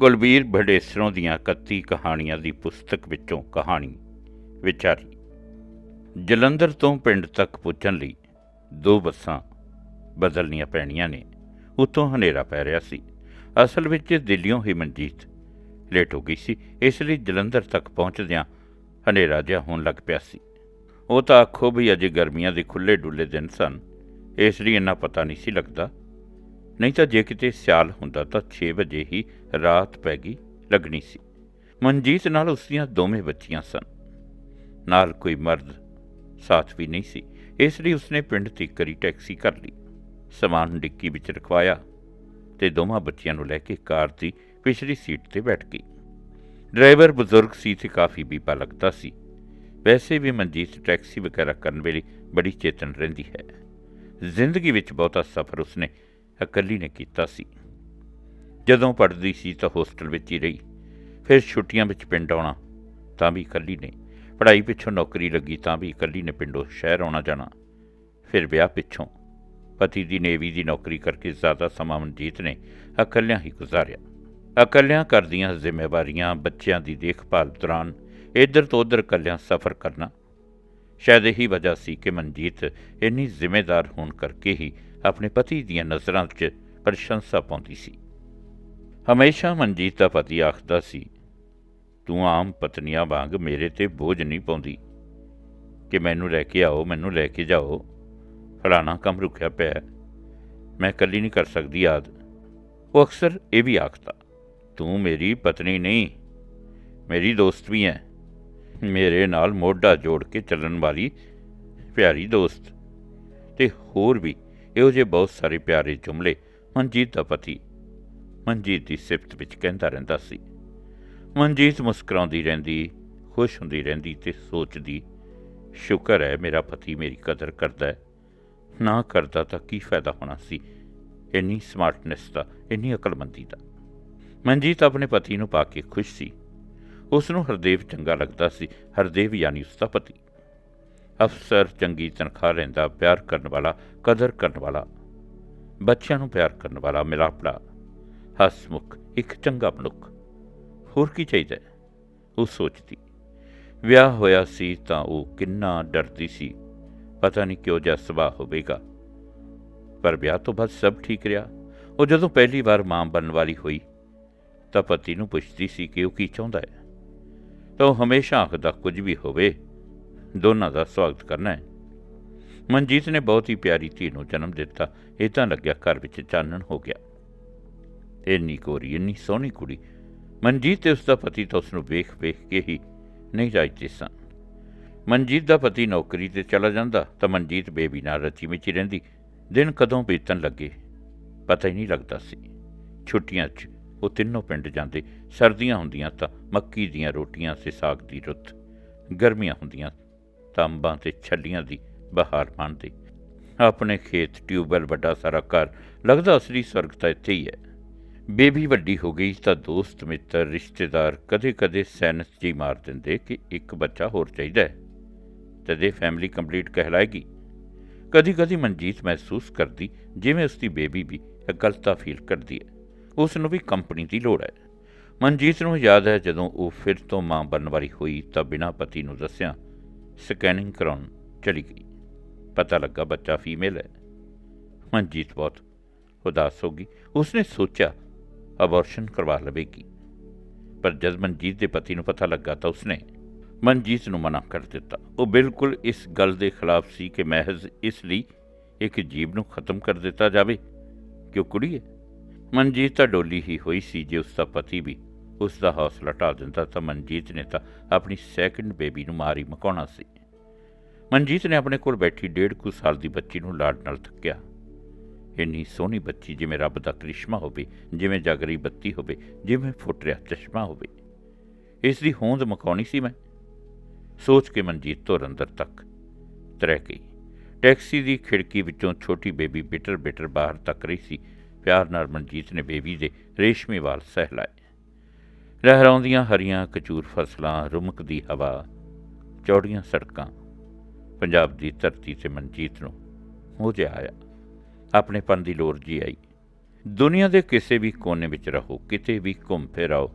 ਕੁਲਬੀਰ ਭੜੇਸਰੋਂ ਦੀਆਂ 31 ਕਹਾਣੀਆਂ ਦੀ ਪੁਸਤਕ ਵਿੱਚੋਂ ਕਹਾਣੀ ਵਿਚਾਰੀ। ਜਲੰਧਰ ਤੋਂ ਪਿੰਡ ਤੱਕ ਪਹੁੰਚਣ ਲਈ ਦੋ ਬੱਸਾਂ ਬਦਲਣੀਆਂ ਪੈਣੀਆਂ ਨੇ। ਉਤੋਂ ਹਨੇਰਾ ਪੈ ਰਿਹਾ ਸੀ। ਅਸਲ ਵਿੱਚ ਦਿੱਲੀੋਂ ਹੀ ਮਨਜੀਤ ਲੇਟ ਹੋ ਗਈ ਸੀ। ਇਸ ਲਈ ਜਲੰਧਰ ਤੱਕ ਪਹੁੰਚਦਿਆਂ ਹਨੇਰਾ ਜਿਹਾ ਹੋਣ ਲੱਗ ਪਿਆ ਸੀ। ਉਹ ਤਾਂ ਆਖੋ ਵੀ ਅਜੇ ਗਰਮੀਆਂ ਦੇ ਖੁੱਲੇ ਡੁੱਲੇ ਦਿਨ ਸਨ। ਇਸ ਲਈ ਇੰਨਾ ਪਤਾ ਨਹੀਂ ਸੀ ਲੱਗਦਾ। ਨਹੀਂ ਤਾਂ ਜੇ ਕਿਤੇ ਸਿਆਲ ਹੁੰਦਾ ਤਾਂ 6 ਵਜੇ ਹੀ ਰਾਤ ਪੈ ਗਈ, ਲੱਗਣੀ ਸੀ। ਮਨਜੀਤ ਨਾਲ ਉਸ ਦੀਆਂ ਦੋਵੇਂ ਬੱਚੀਆਂ ਸਨ। ਨਾਲ ਕੋਈ ਮਰਦ ਸਾਥ ਵੀ ਨਹੀਂ ਸੀ। ਇਸ ਲਈ ਉਸਨੇ ਪਿੰਡ ਤੀਕਰੀ ਟੈਕਸੀ ਕਰ ਲਈ। ਸਮਾਨ ਡਿੱਕੀ ਵਿੱਚ ਰਖਵਾਇਆ ਤੇ ਦੋਵਾਂ ਬੱਚਿਆਂ ਨੂੰ ਲੈ ਕੇ ਕਾਰ ਦੀ ਪਿਛਲੀ ਸੀਟ ਤੇ ਬੈਠ ਗਈ। ਡਰਾਈਵਰ ਬਜ਼ੁਰਗ ਸੀ ਤੇ ਕਾਫੀ ਬੀਪਾ ਲੱਗਦਾ ਸੀ। ਵੈਸੇ ਵੀ ਮਨਜੀਤ ਟੈਕਸੀ ਵਗੈਰਾ ਕਰਨ ਵੇਲੇ ਬੜੀ ਚੇਤਨ ਰਹਿੰਦੀ ਹੈ। ਜ਼ਿੰਦਗੀ ਵਿੱਚ ਬਹੁਤਾ ਸਫ਼ਰ ਉਸਨੇ ਇਕੱਲੀ ਨੇ ਕੀਤਾ ਸੀ। ਜਦੋਂ ਪੜ੍ਹਦੀ ਸੀ ਤਾਂ ਹੋਸਟਲ ਵਿੱਚ ਹੀ ਰਹੀ। ਫਿਰ ਛੁੱਟੀਆਂ ਵਿੱਚ ਪਿੰਡ ਆਉਣਾ, ਤਾਂ ਵੀ ਇਕੱਲੀ ਨੇ। ਪੜ੍ਹਾਈ ਪਿੱਛੋਂ ਨੌਕਰੀ ਲੱਗੀ ਤਾਂ ਵੀ ਇਕੱਲੀ ਨੇ ਪਿੰਡੋਂ ਸ਼ਹਿਰ ਆਉਣਾ ਜਾਣਾ। ਫਿਰ ਵਿਆਹ ਪਿੱਛੋਂ। ਪਤੀ ਦੀ ਨੇਵੀ ਦੀ ਨੌਕਰੀ ਕਰਕੇ ਜ਼ਿਆਦਾ ਸਮਾਂ ਮਨਜੀਤ ਨੇ ਇਕੱਲਿਆਂ ਹੀ ਗੁਜ਼ਾਰਿਆ। ਇਕੱਲਿਆਂ ਕਰਦੀਆਂ ਜ਼ਿੰਮੇਵਾਰੀਆਂ, ਬੱਚਿਆਂ ਦੀ ਦੇਖਭਾਲ ਦੌਰਾਨ ਇੱਧਰ ਤੋਂ ਉੱਧਰ ਇਕੱਲਿਆਂ ਸਫ਼ਰ ਕਰਨਾ। ਸ਼ਾਇਦ ਇਹੀ ਵਜ੍ਹਾ ਸੀ ਕਿ ਮਨਜੀਤ ਇੰਨੀ ਜ਼ਿੰਮੇਦਾਰ ਹੋਣ ਕਰਕੇ ਹੀ ਆਪਣੇ ਪਤੀ ਦੀਆਂ ਨਜ਼ਰਾਂ 'ਚ ਪ੍ਰਸ਼ੰਸਾ ਪਾਉਂਦੀ ਸੀ। ਹਮੇਸ਼ਾ ਮਨਜੀਤ ਦਾ ਪਤੀ ਆਖਦਾ ਸੀ, ਤੂੰ ਆਮ ਪਤਨੀਆਂ ਵਾਂਗ ਮੇਰੇ ਤੇ ਬੋਝ ਨਹੀਂ ਪਾਉਂਦੀ। ਕਿ ਮੈਨੂੰ ਲੈ ਕੇ ਆਓ, ਮੈਨੂੰ ਲੈ ਕੇ ਜਾਓ। ਫਲਾਣਾ ਕੰਮ ਰੁਕਿਆ ਪਿਆ ਮੈਂ ਇਕੱਲੀ ਨਹੀਂ ਕਰ ਸਕਦੀ ਆਦ ਉਹ ਅਕਸਰ ਇਹ ਵੀ ਆਖਦਾ, ਤੂੰ ਮੇਰੀ ਪਤਨੀ ਨਹੀਂ, ਮੇਰੀ ਦੋਸਤ ਵੀ ਹੈ। ਮੇਰੇ ਨਾਲ ਮੋਢਾ ਜੋੜ ਕੇ ਚੱਲਣ ਵਾਲੀ ਪਿਆਰੀ ਦੋਸਤ। ਤੇ ਹੋਰ ਵੀ ਇਹੋ ਜਿਹੇ ਬਹੁਤ ਸਾਰੇ ਪਿਆਰੇ ਜੁਮਲੇ ਮਨਜੀਤ ਦਾ ਪਤੀ ਮਨਜੀਤ ਦੀ ਸਿਫਤ ਵਿੱਚ ਕਹਿੰਦਾ ਰਹਿੰਦਾ ਸੀ। ਮਨਜੀਤ ਮੁਸਕਰਾਉਂਦੀ ਰਹਿੰਦੀ, ਖੁਸ਼ ਹੁੰਦੀ ਰਹਿੰਦੀ ਤੇ ਸੋਚਦੀ, ਸ਼ੁਕਰ ਹੈ ਮੇਰਾ ਪਤੀ ਮੇਰੀ ਕਦਰ ਕਰਦਾ ਹੈ। ਨਾ ਕਰਦਾ ਤਾਂ ਕੀ ਫਾਇਦਾ ਹੋਣਾ ਸੀ? ਇੰਨੀ ਸਮਾਰਟਨੈਸ ਦਾ, ਇੰਨੀ ਅਕਲਮੰਦੀ ਦਾ। ਮਨਜੀਤ ਆਪਣੇ ਪਤੀ ਨੂੰ ਪਾ ਕੇ ਖੁਸ਼ ਸੀ। ਉਸ ਨੂੰ ਹਰਦੇਵ ਚੰਗਾ ਲੱਗਦਾ ਸੀ। ਹਰਦੇਵ ਯਾਨੀ ਉਸ ਦਾ ਪਤੀ। ਅਫਸਰ ਚੰਗੀ ਤਨਖਾਹ ਲੈਂਦਾ, ਪਿਆਰ ਕਰਨ ਵਾਲਾ, ਕਦਰ ਕਰਨ ਵਾਲਾ, ਬੱਚਿਆਂ ਨੂੰ ਪਿਆਰ ਕਰਨ ਵਾਲਾ ਮਿਲਾਪੜਾ ਹਸਮੁਖ ਇੱਕ ਚੰਗਾ ਮਨੁੱਖ। ਹੋਰ ਕੀ ਚਾਹੀਦਾ ਉਹ ਸੋਚਦੀ। ਵਿਆਹ ਹੋਇਆ ਸੀ ਤਾਂ ਉਹ ਕਿੰਨਾ ਡਰਦੀ ਸੀ। ਪਤਾ ਨਹੀਂ ਕਿਉਂ ਜਿਹਾ ਸੁਭਾਅ ਹੋਵੇਗਾ। ਪਰ ਵਿਆਹ ਤੋਂ ਬਾਅਦ ਸਭ ਠੀਕ ਰਿਹਾ। ਉਹ ਜਦੋਂ ਪਹਿਲੀ ਵਾਰ ਮਾਂ ਬਣਨ ਵਾਲੀ ਹੋਈ, ਤਾਂ ਪਤੀ ਨੂੰ ਪੁੱਛਦੀ ਸੀ ਕਿ ਉਹ ਕੀ ਚਾਹੁੰਦਾ ਹੈ? ਤਾਂ ਉਹ ਹਮੇਸ਼ਾ ਆਖਦਾ, ਕੁਝ ਵੀ ਹੋਵੇ ਦੋਨਾਂ ਦਾ ਸਵਾਗਤ ਕਰਨਾ ਹੈ। ਮਨਜੀਤ ਨੇ ਬਹੁਤ ਹੀ ਪਿਆਰੀ ਧੀ ਨੂੰ ਜਨਮ ਦਿੱਤਾ। ਇਹ ਤਾਂ ਲੱਗਿਆ ਘਰ ਵਿੱਚ ਚਾਨਣ ਹੋ ਗਿਆ। ਇੰਨੀ ਕੋਰੀ ਇੰਨੀ ਸੋਹਣੀ ਕੁੜੀ। ਮਨਜੀਤ ਤੇ ਉਸ ਦਾ ਪਤੀ ਤਾਂ ਉਸ ਨੂੰ ਵੇਖ ਵੇਖ ਕੇ ਹੀ ਨਹੀਂ ਰਾਜਦੇ ਸਨ। ਮਨਜੀਤ ਦਾ ਪਤੀ ਨੌਕਰੀ ਤੇ ਚਲਾ ਜਾਂਦਾ, ਤਾਂ ਮਨਜੀਤ ਬੇਬੀ ਨਾਲ ਰਚੀ ਵਿੱਚ ਹੀ ਰਹਿੰਦੀ। ਦਿਨ ਕਦੋਂ ਬੀਤਣ ਲੱਗੇ, ਪਤਾ ਹੀ ਨਹੀਂ ਲੱਗਦਾ ਸੀ। ਛੁੱਟੀਆਂ 'ਚ ਉਹ ਤਿੰਨੋਂ ਪਿੰਡ ਜਾਂਦੇ। ਸਰਦੀਆਂ ਹੁੰਦੀਆਂ ਤਾਂ ਮੱਕੀ ਦੀਆਂ ਰੋਟੀਆਂ ਤੇ ਸਾਗ ਦੀ ਰੁੱਤ। ਗਰਮੀਆਂ ਹੁੰਦੀਆਂ ਤਾਂ ਅੰਬਾਂ ਤੇ ਛੱਲੀਆਂ ਦੀ ਬਹਾਰ ਮਾਣਦੇ ਆਪਣੇ ਖੇਤ ਟਿਊਬਵੈਲ ਵੱਡਾ ਸਾਰਾ ਘਰ ਲੱਗਦਾ ਅਸਲੀ ਸਵਰਗ ਤਾਂ ਇੱਥੇ ਹੀ ਹੈ। ਬੇਬੀ ਵੱਡੀ ਹੋ ਗਈ ਤਾਂ ਦੋਸਤ, ਮਿੱਤਰ, ਰਿਸ਼ਤੇਦਾਰ ਕਦੇ-ਕਦੇ ਸੈਨਸ ਜੀ ਮਾਰ ਦਿੰਦੇ ਕਿ ਇੱਕ ਬੱਚਾ ਹੋਰ ਚਾਹੀਦਾ ਹੈ। ਤਦੇ ਫੈਮਿਲੀ ਕੰਪਲੀਟ ਕਹਿਲਾਏਗੀ। ਕਦੀ-ਕਦੀ ਮਨਜੀਤ ਮਹਿਸੂਸ ਕਰਦੀ ਜਿਵੇਂ ਉਸ ਦੀ ਬੇਬੀ ਵੀ ਇਕੱਲਤਾ ਫੀਲ ਕਰਦੀ ਹੈ। ਉਸ ਨੂੰ ਵੀ ਕੰਪਨੀ ਦੀ ਲੋੜ ਹੈ। ਮਨਜੀਤ ਨੂੰ ਯਾਦ ਹੈ ਜਦੋਂ ਉਹ ਫਿਰ ਤੋਂ ਮਾਂ ਬਣਨ ਵਾਲੀ ਹੋਈ ਤਾਂ ਬਿਨਾਂ ਪਤੀ ਨੂੰ ਦੱਸਿਆ ਸਕੈਨਿੰਗ ਕਰਾਉਣ ਚਲੀ ਗਈ। ਪਤਾ ਲੱਗਾ ਬੱਚਾ ਫੀਮੇਲ ਹੈ। ਮਨਜੀਤ ਬਹੁਤ ਉਦਾਸ ਹੋ ਗਈ। ਉਸਨੇ ਸੋਚਿਆ ਅਬੋਰਸ਼ਨ ਕਰਵਾ ਲਵੇਗੀ। ਪਰ ਜਦ ਮਨਜੀਤ ਦੇ ਪਤੀ ਨੂੰ ਪਤਾ ਲੱਗਾ ਤਾਂ ਉਸਨੇ ਮਨਜੀਤ ਨੂੰ ਮਨਾ ਕਰ ਦਿੱਤਾ। ਉਹ ਬਿਲਕੁਲ ਇਸ ਗੱਲ ਦੇ ਖਿਲਾਫ ਸੀ ਕਿ ਮਹਿਜ਼ ਇਸ ਲਈ ਇੱਕ ਜੀਵ ਨੂੰ ਖਤਮ ਕਰ ਦਿੱਤਾ ਜਾਵੇ। ਕਿ ਉਹ ਕੁੜੀ ਹੈ? ਮਨਜੀਤ ਤਾਂ ਡੋਲੀ ਹੀ ਹੋਈ ਸੀ। ਜੇ ਉਸ ਦਾ ਪਤੀ ਵੀ ਉਸ ਦਾ ਹੌਸਲਾ ਢਾ ਦਿੰਦਾ ਤਾਂ ਮਨਜੀਤ ਨੇ ਤਾਂ ਆਪਣੀ ਸੈਕੰਡ ਬੇਬੀ ਨੂੰ ਮਾਰੀ ਮਕਾਉਣਾ ਸੀ। ਮਨਜੀਤ ਨੇ ਆਪਣੇ ਕੋਲ ਬੈਠੀ ਡੇਢ ਕੁ ਸਾਲ ਦੀ ਬੱਚੀ ਨੂੰ ਲਾਡ ਨਾਲ ਥੱਕਿਆ। ਇੰਨੀ ਸੋਹਣੀ ਬੱਚੀ ਜਿਵੇਂ ਰੱਬ ਦਾ ਕ੍ਰਿਸ਼ਮਾ ਹੋਵੇ, ਜਿਵੇਂ ਜਾਗਰੀ ਬੱਤੀ ਹੋਵੇ, ਜਿਵੇਂ ਫੁੱਟ ਰਿਹਾ ਚਸ਼ਮਾ ਹੋਵੇ। ਇਸ ਦੀ ਹੋਂਦ ਮਕਾਉਣੀ ਸੀ ਮੈਂ। ਸੋਚ ਕੇ ਮਨਜੀਤ ਤੋਂ ਅੰਦਰ ਤੱਕ ਤਰੈ ਗਈ। ਟੈਕਸੀ ਦੀ ਖਿੜਕੀ ਵਿੱਚੋਂ ਛੋਟੀ ਬੇਬੀ ਬਿਟਰ ਬਿਟਰ ਬਾਹਰ ਤੱਕ ਰਹੀ ਸੀ। ਪਿਆਰ ਨਾਲ ਮਨਜੀਤ ਨੇ ਬੇਬੀ ਦੇ ਰੇਸ਼ਮੀ ਵਾਲ ਸਹਿਲਾਏ। ਲਹਿਰਾਉਂਦੀਆਂ ਹਰੀਆਂ ਕਚੂਰ ਫਸਲਾਂ ਰੁਮਕਦੀ ਹਵਾ, ਚੌੜੀਆਂ ਸੜਕਾਂ ਪੰਜਾਬ ਦੀ ਧਰਤੀ ਤੇ ਮਨਜੀਤ ਨੂੰ ਹੋ ਜਿਹਾ ਆਇਆ। ਆਪਣੇ ਪਨ ਦੀ ਲੋੜ ਜੀ ਆਈ। ਦੁਨੀਆ ਦੇ ਕਿਸੇ ਵੀ ਕੋਨੇ ਵਿੱਚ ਰਹੋ, ਕਿਤੇ ਵੀ ਘੁੰਮ ਫਿਰ ਆਓ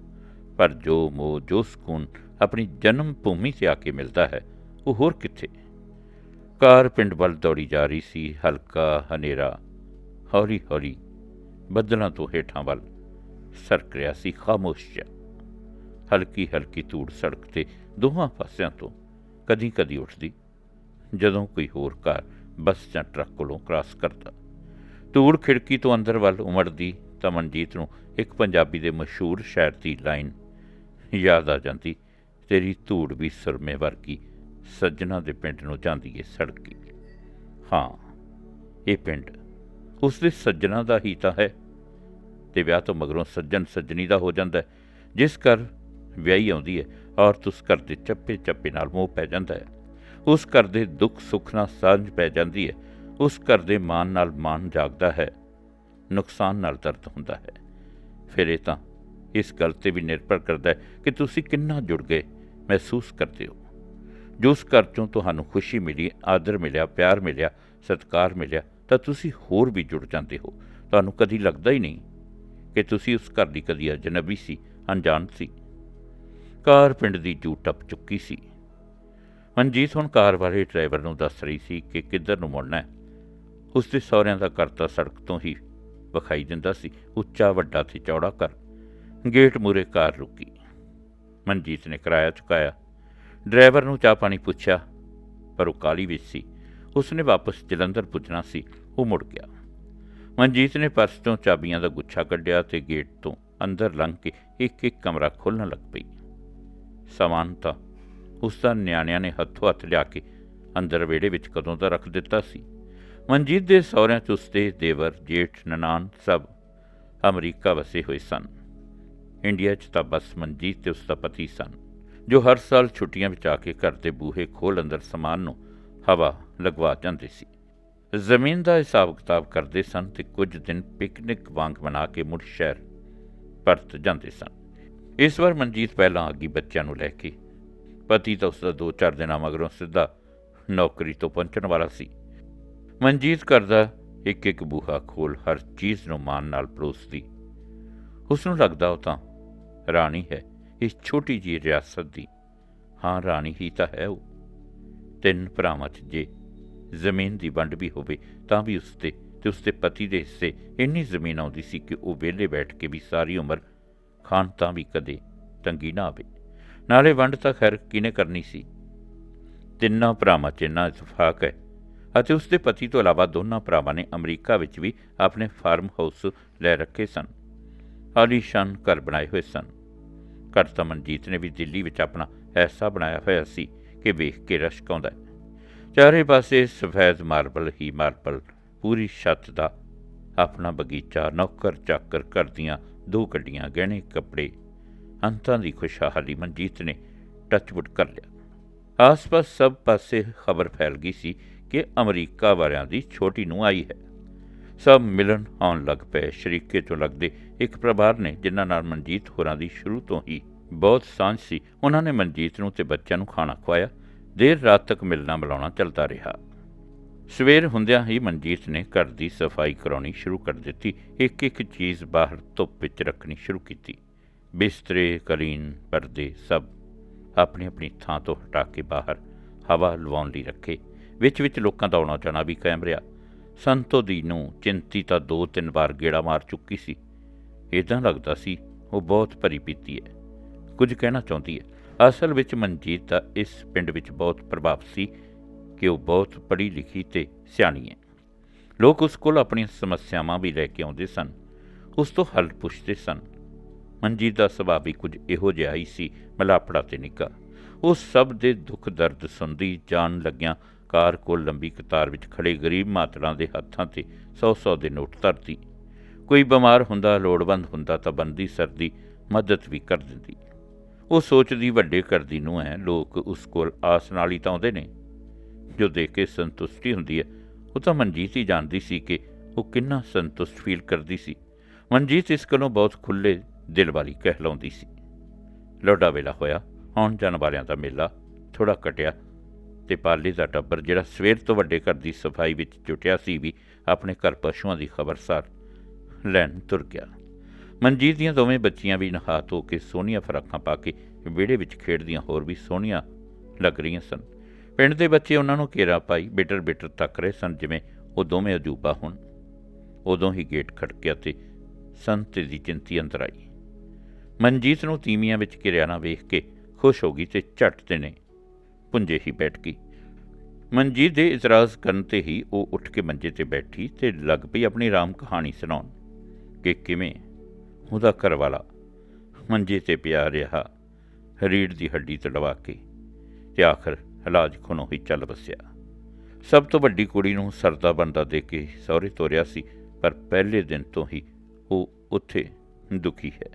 ਪਰ ਜੋ ਮੋਹ, ਜੋ ਸਕੂਨ ਆਪਣੀ ਜਨਮ ਭੂਮੀ ਤੇ ਆ ਕੇ ਮਿਲਦਾ ਹੈ, ਉਹ ਹੋਰ ਕਿੱਥੇ? ਕਾਰ ਪਿੰਡ ਵੱਲ ਦੌੜੀ ਜਾ ਰਹੀ ਸੀ, ਹਲਕਾ ਹਨੇਰਾ ਹੌਲੀ ਹੌਲੀ ਬੱਦਲਾਂ ਤੋਂ ਹੇਠਾਂ ਵੱਲ ਸਰਕ ਰਿਹਾ ਸੀ, ਖਾਮੋਸ਼ ਜਿਹਾ। ਹਲਕੀ ਹਲਕੀ ਧੂੜ ਸੜਕ ਤੇ ਦੋਹਾਂ ਪਾਸਿਆਂ ਤੋਂ ਕਦੀ ਕਦੀ ਉੱਠਦੀ। ਜਦੋਂ ਕੋਈ ਹੋਰ ਕਾਰ ਬੱਸ ਜਾਂ ਟਰੱਕ ਕੋਲੋਂ ਕ੍ਰਾਸ ਕਰਦਾ। ਧੂੜ ਖਿੜਕੀ ਤੋਂ ਅੰਦਰ ਵੱਲ ਉਮੜਦੀ ਤਾਂ ਮਨਜੀਤ ਨੂੰ ਇੱਕ ਪੰਜਾਬੀ ਦੇ ਮਸ਼ਹੂਰ ਸ਼ਾਇਰ ਦੀ ਲਾਈਨ ਯਾਦ ਆ ਜਾਂਦੀ, ਤੇਰੀ ਧੂੜ ਵੀ ਸੁਰਮੇ ਵਰਗੀ ਸੱਜਣਾ ਦੇ ਪਿੰਡ ਨੂੰ ਜਾਂਦੀ ਏ ਸੜਕੀ। ਹਾਂ, ਇਹ ਪਿੰਡ ਉਸ ਦੇ ਸੱਜਣਾ ਦਾ ਹੀ ਤਾਂ ਹੈ ਤੇ ਵਿਆਹ ਤੋਂ ਮਗਰੋਂ ਸੱਜਣ ਸੱਜਣੀ ਦਾ ਹੋ ਜਾਂਦਾ ਜਿਸ ਘਰ ਵਿਆਹੀ ਆਉਂਦੀ ਹੈ, ਔਰਤ ਉਸ ਘਰ ਦੇ ਚੱਪੇ ਚੱਪੇ ਨਾਲ ਮੋਹ ਪੈ ਜਾਂਦਾ ਹੈ। ਉਸ ਘਰ ਦੇ ਦੁੱਖ ਸੁੱਖ ਨਾਲ ਸਾਂਝ ਪੈ ਜਾਂਦੀ ਹੈ। ਉਸ ਘਰ ਦੇ ਮਾਨ ਨਾਲ ਮਾਨ ਜਾਗਦਾ ਹੈ। ਨੁਕਸਾਨ ਨਾਲ ਦਰਦ ਹੁੰਦਾ ਹੈ। ਫਿਰ ਇਹ ਤਾਂ ਇਸ ਗੱਲ ਤੇ ਵੀ ਨਿਰਭਰ ਕਰਦਾ ਹੈ ਕਿ ਤੁਸੀਂ ਕਿੰਨਾ ਜੁੜ ਗਏ, ਮਹਿਸੂਸ ਕਰਦੇ ਹੋ। ਜੋ ਉਸ ਘਰ ਚੋਂ ਤੁਹਾਨੂੰ ਖੁਸ਼ੀ ਮਿਲੀ, ਆਦਰ ਮਿਲਿਆ, ਪਿਆਰ ਮਿਲਿਆ, ਸਤਿਕਾਰ ਮਿਲਿਆ, ਤਾਂ ਤੁਸੀਂ ਹੋਰ ਵੀ ਜੁੜ ਜਾਂਦੇ ਹੋ। ਤੁਹਾਨੂੰ ਕਦੀ ਲੱਗਦਾ ਹੀ ਨਹੀਂ ਕਿ ਤੁਸੀਂ ਉਸ ਘਰ ਦੀ ਕਦੀ ਅਜਨਬੀ ਸੀ, ਅਣਜਾਣ ਸੀ। ਕਾਰ ਪਿੰਡ ਦੀ ਜੂ ਟੱਪ ਚੁੱਕੀ ਸੀ। ਮਨਜੀਤ ਹੁਣ ਕਾਰ ਵਾਲੇ ਡਰਾਈਵਰ ਨੂੰ ਦੱਸ ਰਹੀ ਸੀ ਕਿ ਕਿੱਧਰ ਨੂੰ ਮੁੜਨਾ ਹੈ। ਉਸ ਦੇ ਸਹੁਰਿਆਂ ਦਾ ਕਰਤਾ ਸੜਕ ਤੋਂ ਹੀ ਵਿਖਾਈ ਦਿੰਦਾ ਸੀ। ਉੱਚਾ ਵੱਡਾ ਤੇ ਚੌੜਾ ਘਰ। ਗੇਟ ਮੂਰੇ ਕਾਰ ਰੁਕੀ। ਮਨਜੀਤ ਨੇ ਕਿਰਾਇਆ ਚੁਕਾਇਆ। ਡਰਾਈਵਰ ਨੂੰ ਚਾਹ ਪਾਣੀ ਪੁੱਛਿਆ, ਪਰ ਉਹ ਕਾਲੀ ਵਿੱਚ ਸੀ। ਉਸਨੇ ਵਾਪਸ ਜਲੰਧਰ ਪੁੱਜਣਾ ਸੀ। ਉਹ ਮੁੜ ਗਿਆ। ਮਨਜੀਤ ਨੇ ਪਰਸ ਤੋਂ ਚਾਬੀਆਂ ਦਾ ਗੁੱਛਾ ਕੱਢਿਆ ਤੇ ਗੇਟ ਤੋਂ ਅੰਦਰ ਲੰਘ ਕੇ ਇੱਕ ਇੱਕ ਕਮਰਾ ਖੋਲ੍ਹਣ ਲੱਗ ਪਈ। ਸਮਾਨਤਾ ਉਸ ਦਾ ਨਿਆਣਿਆਂ ਨੇ ਹੱਥੋਂ ਹੱਥ ਲਿਆ ਕੇ ਅੰਦਰ ਵਿਹੜੇ ਵਿੱਚ ਕਦੋਂ ਦਾ ਰੱਖ ਦਿੱਤਾ ਸੀ? ਮਨਜੀਤ ਦੇ ਸਹੁਰਿਆਂ 'ਚ ਉਸਦੇ ਦੇਵਰ, ਜੇਠ ਨਨਾਨ ਸਭ ਅਮਰੀਕਾ ਵਸੇ ਹੋਏ ਸਨ। ਇੰਡੀਆ 'ਚ ਤਾਂ ਬਸ ਮਨਜੀਤ ਤੇ ਉਸਦਾ ਪਤੀ ਸਨ, ਜੋ ਹਰ ਸਾਲ ਛੁੱਟੀਆਂ ਵਿੱਚ ਆ ਕੇ ਘਰ ਦੇ ਬੂਹੇ ਖੋਲ ਅੰਦਰ ਸਮਾਨ ਨੂੰ ਹਵਾ ਲਗਵਾ ਜਾਂਦੇ ਸੀ। ਜ਼ਮੀਨ ਦਾ ਹਿਸਾਬ ਕਿਤਾਬ ਕਰਦੇ ਸਨ ਤੇ ਕੁਝ ਦਿਨ ਪਿਕਨਿਕ ਵਾਂਗ ਬਣਾ ਕੇ ਮੁੜ ਸ਼ਹਿਰ ਪਰਤ ਜਾਂਦੇ ਸਨ। ਇਸ ਵਾਰ ਮਨਜੀਤ ਪਹਿਲਾਂ ਆ ਗਈ ਬੱਚਿਆਂ ਨੂੰ ਲੈ ਕੇ ਪਤੀ ਤਾਂ ਉਸਦਾ ਦੋ ਚਾਰ ਦਿਨਾਂ ਮਗਰੋਂ ਸਿੱਧਾ ਨੌਕਰੀ ਤੋਂ ਪਹੁੰਚਣ ਵਾਲਾ ਸੀ। ਮਨਜੀਤ ਕਰਦਾ ਇੱਕ ਇੱਕ ਬੂਹਾ ਖੋਲ ਹਰ ਚੀਜ਼ ਨੂੰ ਮਾਨ ਨਾਲ ਪਰੋਸਦੀ। ਉਸ ਨੂੰ ਲੱਗਦਾ ਉਹ ਤਾਂ ਰਾਣੀ ਹੈ, ਇਸ ਛੋਟੀ ਜਿਹੀ ਰਿਆਸਤ ਦੀ। ਹਾਂ, ਰਾਣੀ ਹੀ ਤਾਂ ਹੈ ਉਹ। ਤਿੰਨ ਭਰਾਵਾਂ 'ਚ ਜੇ ਜ਼ਮੀਨ ਦੀ ਵੰਡ ਵੀ ਹੋਵੇ, ਤਾਂ ਵੀ ਉਸ ਤੇ ਤੇ ਉਸ ਦੇ ਪਤੀ ਦੇ ਹਿੱਸੇ ਇੰਨੀ ਜ਼ਮੀਨ ਆਉਂਦੀ ਸੀ ਕਿ ਉਹ ਵਿਹਲੇ ਬੈਠ ਕੇ ਵੀ ਸਾਰੀ ਉਮਰ ਖਾਣ ਤਾਂ ਵੀ ਕਦੇ ਤੰਗੀ ਨਾ ਆਵੇ। ਨਾਲੇ ਵੰਡ ਤਾਂ ਖੈਰ ਕਿਨੇ ਕਰਨੀ ਸੀ? ਤਿੰਨਾਂ ਭਰਾਵਾਂ 'ਚ ਇੰਨਾ ਇਤਫਾਕ ਹੈ ਅਤੇ ਉਸ ਦੇ ਪਤੀ ਤੋਂ ਇਲਾਵਾ ਦੋਨਾਂ ਭਰਾਵਾਂ ਨੇ ਅਮਰੀਕਾ ਵਿੱਚ ਵੀ ਆਪਣੇ ਫਾਰਮ ਹਾਊਸ ਲੈ ਰੱਖੇ ਸਨ। ਆਲੀਸ਼ਾਨ ਘਰ ਬਣਾਏ ਹੋਏ ਸਨ। ਘਰ ਤਾਂ ਮਨਜੀਤ ਨੇ ਵੀ ਦਿੱਲੀ ਵਿੱਚ ਆਪਣਾ ਐਸਾ ਬਣਾਇਆ ਹੋਇਆ ਸੀ ਕਿ ਵੇਖ ਕੇ ਰਸ਼ਕ ਆਉਂਦਾ ਹੈ। ਚਾਰੇ ਪਾਸੇ ਸਫੈਦ ਮਾਰਬਲ ਹੀ ਮਾਰਬਲ, ਪੂਰੀ ਛੱਤ ਦਾ ਆਪਣਾ ਬਗੀਚਾ ਨੌਕਰ ਚਾਕਰ ਕਰਦੀਆਂ ਦੋ ਗੱਡੀਆਂ, ਗਹਿਣੇ, ਕੱਪੜੇ ਅੰਤਾਂ ਦੀ ਖੁਸ਼ਹਾਲੀ ਮਨਜੀਤ ਨੇ ਟੱਚਵੁੱਡ ਕਰ ਲਿਆ। ਆਸ-ਪਾਸ ਸਭ ਪਾਸੇ ਖਬਰ ਫੈਲ ਗਈ ਸੀ ਕਿ ਅਮਰੀਕਾ ਵਾਲਿਆਂ ਦੀ ਛੋਟੀ ਨੂੰ ਆਈ ਹੈ। ਸਭ ਮਿਲਣ ਆਉਣ ਲੱਗ ਪਏ। ਸ਼ਰੀਕੇ ਤੋਂ ਲੱਗਦੇ ਇੱਕ ਪਰਿਵਾਰ ਨੇ, ਜਿਨ੍ਹਾਂ ਨਾਲ ਮਨਜੀਤ ਹੋਰਾਂ ਦੀ ਸ਼ੁਰੂ ਤੋਂ ਹੀ ਬਹੁਤ ਸਾਂਝ ਸੀ, ਉਹਨਾਂ ਨੇ ਮਨਜੀਤ ਨੂੰ ਤੇ ਬੱਚਿਆਂ ਨੂੰ ਖਾਣਾ ਖਵਾਇਆ। ਦੇਰ ਰਾਤ ਤੱਕ ਮਿਲਣਾ ਮਿਲਾਉਣਾ ਚੱਲਦਾ ਰਿਹਾ। ਸਵੇਰ ਹੁੰਦਿਆਂ ਹੀ ਮਨਜੀਤ ਨੇ ਘਰ ਦੀ ਸਫ਼ਾਈ ਕਰਾਉਣੀ ਸ਼ੁਰੂ ਕਰ ਦਿੱਤੀ। ਇੱਕ ਇੱਕ ਚੀਜ਼ ਬਾਹਰ ਧੁੱਪ ਵਿੱਚ ਰੱਖਣੀ ਸ਼ੁਰੂ ਕੀਤੀ। ਬਿਸਤਰੇ ਕਲੀਨ ਪਰਦੇ ਸਭ ਆਪਣੀ ਆਪਣੀ ਥਾਂ ਤੋਂ ਹਟਾ ਕੇ ਬਾਹਰ ਹਵਾ ਲਵਾਉਣ ਲਈ ਰੱਖੇ। ਵਿੱਚ ਵਿੱਚ ਲੋਕਾਂ ਦਾ ਆਉਣਾ ਜਾਣਾ ਵੀ ਕਾਇਮ ਰਿਹਾ। ਸੰਤੋ ਦੀ ਨੂੰ ਚਿੰਤੀ ਤਾਂ ਦੋ ਤਿੰਨ ਵਾਰ ਗੇੜਾ ਮਾਰ ਚੁੱਕੀ ਸੀ। ਇਦਾਂ ਲੱਗਦਾ ਸੀ, ਉਹ ਬਹੁਤ ਭਰੀ ਪੀਤੀ ਹੈ। ਕੁਝ ਕਹਿਣਾ ਚਾਹੁੰਦੀ ਹੈ। ਅਸਲ ਵਿੱਚ ਮਨਜੀਤ ਦਾ ਇਸ ਪਿੰਡ ਵਿੱਚ ਬਹੁਤ ਪ੍ਰਭਾਵ ਸੀ ਕਿ ਉਹ ਬਹੁਤ ਪੜ੍ਹੀ ਲਿਖੀ ਤੇ ਸਿਆਣੀ ਹੈ। ਲੋਕ ਉਸ ਕੋਲ ਆਪਣੀਆਂ ਸਮੱਸਿਆਵਾਂ ਵੀ ਲੈ ਕੇ ਆਉਂਦੇ ਸਨ। ਉਸ ਤੋਂ ਹੱਲ ਪੁੱਛਦੇ ਸਨ ਮਨਜੀਤ ਦਾ ਸੁਭਾਅ ਵੀ ਕੁਝ ਇਹੋ ਜਿਹਾ ਹੀ ਸੀ, ਮਲਾਪੜਾ ਤੇ ਨਿੱਘਾ ਉਹ ਸਭ ਦੇ ਦੁੱਖ ਦਰਦ ਸੁਣਦੀ ਜਾਣ ਲੱਗਿਆਂ ਕਾਰ ਕੋਲ ਲੰਬੀ ਕਤਾਰ ਵਿੱਚ ਖੜੇ ਗਰੀਬ ਮਾਤੜਾਂ ਦੇ ਹੱਥਾਂ ਤੇ 100-100 ਦੇ ਨੋਟ ਧਰਦੀ ਕੋਈ ਬਿਮਾਰ ਹੁੰਦਾ, ਲੋੜਵੰਦ ਹੁੰਦਾ ਤਾਂ ਬੰਦੀ ਸਰਦੀ ਮਦਦ ਵੀ ਕਰ ਦਿੰਦੀ। ਉਹ ਸੋਚਦੀ, ਵੱਡੇ ਕਰਦੀ ਨੂੰ ਹੈ, ਲੋਕ ਉਸ ਕੋਲ ਆਸ ਨਾਲ ਹੀ ਤਾਂ ਆਉਂਦੇ ਨੇ। ਜੋ ਦੇਖ ਕੇ ਸੰਤੁਸ਼ਟੀ ਹੁੰਦੀ ਹੈ, ਉਹ ਤਾਂ ਮਨਜੀਤ ਹੀ ਜਾਣਦੀ ਸੀ ਕਿ ਉਹ ਕਿੰਨਾ ਸੰਤੁਸ਼ਟ ਫੀਲ ਕਰਦੀ ਸੀ। ਮਨਜੀਤ ਇਸ ਕੋਲੋਂ ਬਹੁਤ ਖੁੱਲੇ ਦਿਲ ਵਾਲੀ ਕਹਿਲਾਉਂਦੀ ਸੀ। ਲੋਡਾ ਵੇਲਾ ਹੋਇਆ, ਆਉਣ ਜਾਣ ਵਾਲਿਆਂ ਦਾ ਮੇਲਾ ਥੋੜਾ ਕਟਿਆ ਤੇ ਪਾਲੀ ਦਾ ਟੱਬਰ ਜਿਹੜਾ ਸਵੇਰ ਤੋਂ ਵੱਡੇ ਘਰ ਦੀ ਸਫ਼ਾਈ ਵਿੱਚ ਜੁਟਿਆ ਸੀ ਵੀ ਆਪਣੇ ਘਰ ਪਸ਼ੂਆਂ ਦੀ ਖਬਰਸਾਰ ਲੈਣ ਤੁਰ ਗਿਆ। ਮਨਜੀਤ ਦੀਆਂ ਦੋਵੇਂ ਬੱਚੀਆਂ ਵੀ ਨਹਾ ਧੋ ਕੇ ਸੋਹਣੀਆਂ ਫਰਾਕਾਂ ਪਾ ਕੇ ਵਿਹੜੇ ਵਿੱਚ ਖੇਡਦੀਆਂ ਹੋਰ ਵੀ ਸੋਹਣੀਆਂ ਲੱਗ ਰਹੀਆਂ ਸਨ। ਪਿੰਡ ਦੇ ਬੱਚੇ ਉਹਨਾਂ ਨੂੰ ਘੇਰਾ ਪਾਈ ਬਿਟਰ ਬਿਟਰ ਤੱਕ ਰਹੇ ਸਨ, ਜਿਵੇਂ ਉਹ ਦੋਵੇਂ ਅਜੂਬਾ ਹੋਣ। ਉਦੋਂ ਹੀ ਗੇਟ ਖੜਕਿਆ ਤੇ ਸੰਤ ਦੀ ਚਿੰਤੀ ਅੰਦਰ ਆਈ। ਮਨਜੀਤ ਨੂੰ ਤੀਵੀਆਂ ਵਿੱਚ ਘਿਰਿਆ ਨਾ ਵੇਖ ਕੇ ਖੁਸ਼ ਹੋ ਗਈ ਤੇ ਝੱਟ ਤੇ ਨੇ ਪੁੰਜੇ ਹੀ ਬੈਠ ਗਈ। ਮਨਜੀਤ ਦੇ ਇਤਰਾਜ਼ ਕਰਨ ਤੇ ਹੀ ਉਹ ਉੱਠ ਕੇ ਮੰਜੇ ਤੇ ਬੈਠੀ ਤੇ ਲੱਗ ਪਈ ਆਪਣੀ ਰਾਮ ਕਹਾਣੀ ਸੁਣਾਉਣ ਕਿ ਕਿਵੇਂ ਉਹਦਾ ਘਰਵਾਲਾ ਮੰਜੇ ਤੇ ਪਿਆ ਰਿਹਾ ਰੀੜ ਦੀ ਹੱਡੀ ਤੜਵਾ ਕੇ ਤੇ ਆਖਰ ਇਲਾਜ ਖੁਣੋਂ ਹੀ ਚੱਲ ਵਸਿਆ। ਸਭ ਤੋਂ ਵੱਡੀ ਕੁੜੀ ਨੂੰ ਸਰਦਾ ਬੰਦਾ ਦੇ ਕੇ ਸਹੁਰੇ ਤੋਰਿਆ ਸੀ, ਪਰ ਪਹਿਲੇ ਦਿਨ ਤੋਂ ਹੀ ਉਹ ਉੱਥੇ ਦੁਖੀ ਹੈ।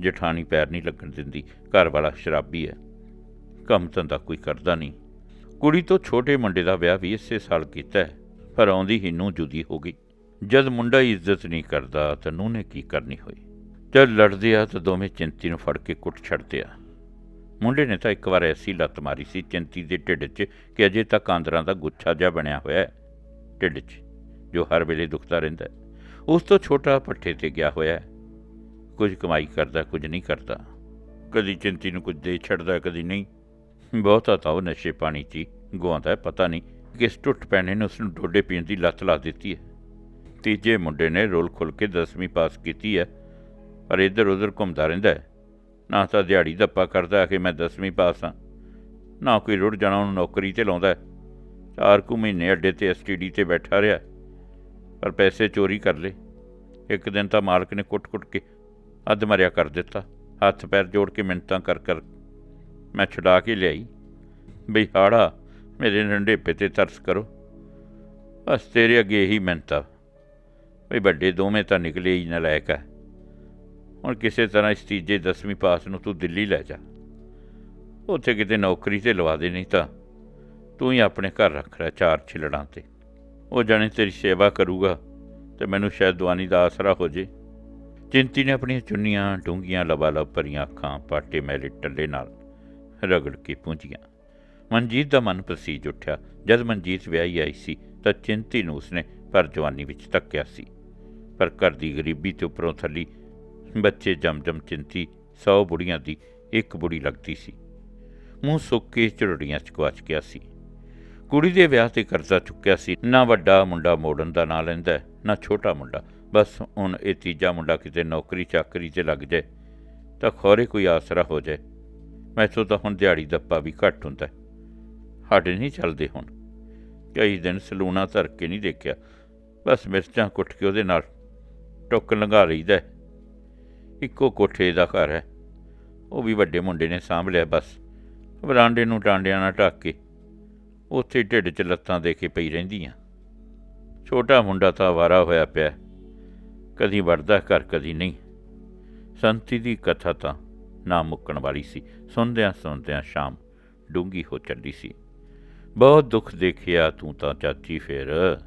ਜਠਾਣੀ ਪੈਰ ਨਹੀਂ ਲੱਗਣ ਦਿੰਦੀ, ਘਰ ਵਾਲਾ ਸ਼ਰਾਬੀ ਹੈ। ਕੰਮ ਧੰਦਾ ਕੋਈ ਕਰਦਾ ਨਹੀਂ। ਕੁੜੀ ਤੋਂ ਛੋਟੇ ਮੁੰਡੇ ਦਾ ਵਿਆਹ ਵੀ ਇਸੇ ਸਾਲ ਕੀਤਾ ਹੈ, ਪਰ ਆਉਂਦੀ ਹੀ ਨੂੰ ਜੁਦੀ ਹੋ ਗਈ। ਜਦ ਮੁੰਡਾ ਇੱਜ਼ਤ ਨਹੀਂ ਕਰਦਾ, ਤਾਂ ਨੂੰਹ ਨੇ ਕੀ ਕਰਨੀ ਹੋਈ? ਜਦ ਲੜਦੇ ਆ, ਤਾਂ ਦੋਵੇਂ ਚਿੰਤੀ ਨੂੰ ਫੜ ਕੇ ਕੁੱਟ ਛੱਡਦੇ ਆ। ਮੁੰਡੇ ਨੇ ਤਾਂ ਇੱਕ ਵਾਰ ਐਸੀ ਲੱਤ ਮਾਰੀ ਸੀ, ਚਿੰਤੀ ਦੇ ਢਿੱਡ 'ਚ, ਕਿ ਅਜੇ ਤੱਕ ਆਂਦਰਾਂ ਦਾ ਗੁੱਛਾ ਜਿਹਾ ਬਣਿਆ ਹੋਇਆ ਹੈ। ਢਿੱਡ 'ਚ, ਜੋ ਹਰ ਵੇਲੇ ਦੁਖਦਾ ਰਹਿੰਦਾ ਉਸ ਤੋਂ ਛੋਟਾ ਪੱਠੇ ਤੇ ਗਿਆ ਹੋਇਆ ਹੈ। ਕੁਝ ਕਮਾਈ ਕਰਦਾ, ਕੁਝ ਨਹੀਂ ਕਰਦਾ। ਕਦੀ ਚਿੰਤੀ ਨੂੰ ਕੁਝ ਦੇ ਛੱਡਦਾ, ਕਦੀ ਨਹੀਂ। ਬਹੁਤਾ ਤਾਂ ਉਹ ਨਸ਼ੇ ਪਾਣੀ 'ਚ ਹੀ ਗਵਾਉਂਦਾ ਪਤਾ ਨਹੀਂ ਕਿਸ ਟੁੱਟ ਪੈਣੇ ਨੇ ਉਸ ਨੂੰ ਡੋਡੇ ਪੀਣ ਦੀ ਲੱਤ ਲਾ ਦਿੱਤੀ ਹੈ। ਤੀਜੇ ਮੁੰਡੇ ਨੇ ਰੋਲ ਖੁੱਲ ਕੇ 10ਵੀਂ ਪਾਸ ਕੀਤੀ ਹੈ, ਪਰ ਇੱਧਰ ਉੱਧਰ ਘੁੰਮਦਾ ਰਹਿੰਦਾ ਹੈ। ਨਾ ਤਾਂ ਦਿਹਾੜੀ ਦੱਪਾ ਕਰਦਾ ਕਿ ਮੈਂ 10ਵੀਂ ਪਾਸ ਹਾਂ। ਨਾ ਕੋਈ ਰੁੜ ਜਾਣਾ, ਉਹਨੂੰ ਨੌਕਰੀ ਤੇ ਲਾਉਂਦਾ ਚਾਰ ਕੁ ਮਹੀਨੇ ਅੱਡੇ ਤੇ ਐਸਟੀਡੀ ਤੇ ਬੈਠਾ ਰਿਹਾ। ਪਰ ਪੈਸੇ ਚੋਰੀ ਕਰ ਲਏ। ਇੱਕ ਦਿਨ ਤਾਂ ਮਾਲਕ ਨੇ ਕੁੱਟ-ਕੁੱਟ ਕੇ ਅੱਧ ਮਰਿਆ ਕਰ ਦਿੱਤਾ। ਹੱਥ ਪੈਰ ਜੋੜ ਕੇ ਮਿੰਨਤਾਂ ਕਰ ਕਰ ਮੈਂ ਛੁਡਾ ਕੇ ਲਿਆਈ। ਬਈ ਹਾੜਾ, ਮੇਰੇ ਨੰਡੇਪੇ ਤੇ ਤਰਸ ਕਰੋ। ਬਸ ਤੇਰੇ ਅੱਗੇ ਇਹੀ ਮਿੰਨਤਾਂ ਬਈ ਵੱਡੇ ਦੋਵੇਂ ਤਾਂ ਨਿਕਲੇ ਹੀ ਨਾ ਲਾਇਕ ਹੈ ਹੁਣ ਕਿਸੇ ਤਰ੍ਹਾਂ ਇਸ ਤੀਜੇ 10ਵੀਂ ਪਾਸ ਨੂੰ ਤੂੰ ਦਿੱਲੀ ਲੈ ਜਾ। ਉੱਥੇ ਕਿਤੇ ਨੌਕਰੀ ਤੇ ਲਵਾ ਦੇ, ਨਹੀਂ ਤਾਂ ਤੂੰ ਹੀ ਆਪਣੇ ਘਰ ਰੱਖ ਰਿਹਾ ਚਾਰ ਛਿਲੜਾਂ ਤੇ। ਉਹ ਜਾਣੇ ਤੇਰੀ ਸੇਵਾ ਕਰੂਗਾ ਤੇ ਮੈਨੂੰ ਸ਼ਾਇਦ ਦਵਾਨੀ ਦਾ ਆਸਰਾ ਹੋ ਜੇ। ਚਿੰਤੀ ਨੇ ਆਪਣੀਆਂ ਚੁੰਨੀਆਂ ਡੂੰਘੀਆਂ ਲਬਾਲਬ ਭਰੀਆਂ ਅੱਖਾਂ ਪਾਟੇ ਮੈਲੇ ਟੱਲੇ ਨਾਲ ਰਗੜ ਕੇ ਪੂੰਝੀਆਂ। ਮਨਜੀਤ ਦਾ ਮਨ ਪ੍ਰਸੀਜ ਉੱਠਿਆ। ਜਦ ਮਨਜੀਤ ਵਿਆਹੀ ਆਈ ਸੀ ਤਾਂ ਚਿੰਤੀ ਨੂੰ ਉਸਨੇ ਪਰ ਜਵਾਨੀ ਵਿੱਚ ਤੱਕਿਆ ਸੀ। ਪਰ ਘਰ ਦੀ ਗਰੀਬੀ ਤੇ ਉੱਪਰੋਂ ਥੱਲੀ ਬੱਚੇ ਜਮ-ਜਮ ਚਿੰਤੀ ਸੌ ਬੁੜੀਆਂ ਦੀ ਇੱਕ ਬੁੜੀ ਲੱਗਦੀ ਸੀ। ਮੂੰਹ ਸੁੱਕ ਕੇ ਝੁਰੜੀਆਂ ਚ ਗਵਾਚ ਗਿਆ ਸੀ। ਕੁੜੀ ਦੇ ਵਿਆਹ ਤੇ ਕਰਜ਼ਾ ਚੁੱਕਿਆ ਸੀ। ਨਾ ਵੱਡਾ ਮੁੰਡਾ ਮੋੜਨ ਦਾ ਨਾਂ ਲੈਂਦਾ ਨਾ ਛੋਟਾ ਮੁੰਡਾ। ਬਸ ਹੁਣ ਇਹ ਤੀਜਾ ਮੁੰਡਾ ਕਿਤੇ ਨੌਕਰੀ ਚਾਕਰੀ ਤੇ ਲੱਗ ਜਾਏ, ਤਾਂ ਖੋਰੇ ਕੋਈ ਆਸਰਾ ਹੋ ਜਾਏ। ਮੈਥੋਂ ਤਾਂ ਹੁਣ ਦਿਹਾੜੀ ਦੱਪਾ ਵੀ ਘੱਟ ਹੁੰਦਾ ਹੱਡ ਨਹੀਂ ਚੱਲਦੇ ਹੁਣ। ਕਈ ਦਿਨ ਸਲੂਣਾ ਧਰ ਕੇ ਨਹੀਂ ਦੇਖਿਆ। ਬਸ ਮਿਰਚਾਂ ਕੁੱਟ ਕੇ ਉਹਦੇ ਨਾਲ ਟੁੱਕ ਲੰਘਾ ਲਈਦਾ ਇੱਕੋ ਕੋਠੇ ਦਾ ਘਰ ਹੈ। ਉਹ ਵੀ ਵੱਡੇ ਮੁੰਡੇ ਨੇ ਸਾਂਭ ਲਿਆ ਬਸ। ਬਰਾਂਡੇ ਨੂੰ ਟਾਂਡਿਆਂ ਨਾਲ ਢੱਕ ਕੇ ਉੱਥੇ ਢਿੱਡ 'ਚ ਲੱਤਾਂ ਦੇ ਕੇ ਪਈ ਰਹਿੰਦੀਆਂ ਛੋਟਾ ਮੁੰਡਾ ਤਾਂ ਆਵਾਰਾ ਹੋਇਆ ਪਿਆ। ਕਦੀ ਵੜਦਾ ਘਰ, ਕਦੀ ਨਹੀਂ। ਸੰਤੀ ਦੀ ਕਥਾ ਤਾਂ ਨਾ ਮੁੱਕਣ ਵਾਲੀ ਸੀ। ਸੁਣਦਿਆਂ ਸੁਣਦਿਆਂ ਸ਼ਾਮ ਡੂੰਗੀ ਹੋ ਚੱਲੀ ਸੀ। ਬਹੁਤ ਦੁੱਖ ਦੇਖਿਆ ਤੂੰ ਤਾਂ ਚਾਚੀ ਫੇਰ।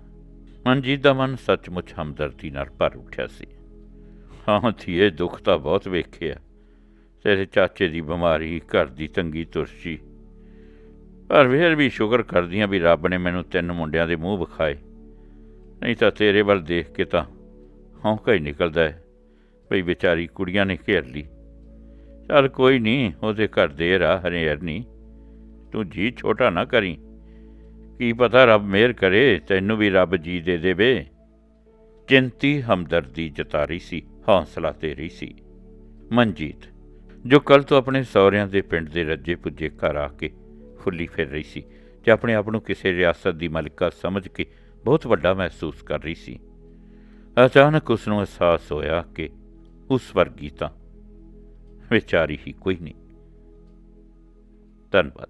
ਮਨਜੀਤ ਦਾ ਮਨ ਸੱਚਮੁੱਚ ਹਮਦਰਦੀ ਨਾਲ ਭਰ ਉੱਠਿਆ ਸੀ। ਹਾਂ ਧੀਏ, ਦੁੱਖ ਤਾਂ ਬਹੁਤ ਵੇਖਿਆ। ਤੇਰੇ ਚਾਚੇ ਦੀ ਬਿਮਾਰੀ, ਘਰ ਦੀ ਤੰਗੀ, ਤੁਰਸ਼ੀ। ਪਰ ਫਿਰ ਵੀ ਸ਼ੁਕਰ ਕਰਦੀਆਂ ਵੀ ਰੱਬ ਨੇ ਮੈਨੂੰ ਤਿੰਨ ਮੁੰਡਿਆਂ ਦੇ ਮੂੰਹ ਵਿਖਾਏ। ਨਹੀਂ ਤਾਂ ਤੇਰੇ ਵੱਲ ਦੇਖ ਕੇ ਤਾਂ ਹੌਂਕਾ ਹੀ ਨਿਕਲਦਾ ਹੈ। ਭਈ ਵਿਚਾਰੀ ਕੁੜੀਆਂ ਨੇ ਘੇਰ ਲਈ। ਚੱਲ ਕੋਈ ਨਹੀਂ ਉਹਦੇ ਘਰ ਦੇ ਆ ਹਨੇਰ ਨਹੀਂ ਤੂੰ ਜੀ ਛੋਟਾ ਨਾ ਕਰੀ। ਕੀ ਪਤਾ ਰੱਬ ਮਿਹਰ ਕਰੇ, ਤੈਨੂੰ ਵੀ ਰੱਬ ਜੀ ਦੇ ਦੇਵੇ। ਚਿੰਤੀ ਹਮਦਰਦੀ ਜਤਾ ਰਹੀ ਸੀ, ਹੌਸਲਾ ਦੇ ਰਹੀ ਸੀ। ਮਨਜੀਤ, ਜੋ ਕੱਲ ਤੋਂ ਆਪਣੇ ਸਹੁਰਿਆਂ ਦੇ ਪਿੰਡ ਦੇ ਰੱਜੇ ਪੁੱਜੇ ਘਰ ਆ ਕੇ ਫੁੱਲੀ ਫਿਰ ਰਹੀ ਸੀ ਤੇ ਆਪਣੇ ਆਪ ਨੂੰ ਕਿਸੇ ਰਿਆਸਤ ਦੀ ਮਲਿਕਾ ਸਮਝ ਕੇ ਬਹੁਤ ਵੱਡਾ ਮਹਿਸੂਸ ਕਰ ਰਹੀ ਸੀ। ਅਚਾਨਕ ਉਸ ਨੂੰ ਅਹਿਸਾਸ ਹੋਇਆ ਕਿ ਉਸ ਵਰਗੀ ਤਾਂ ਵਿਚਾਰੀ ਹੀ ਕੋਈ ਨਹੀਂ। ਧੰਨਵਾਦ।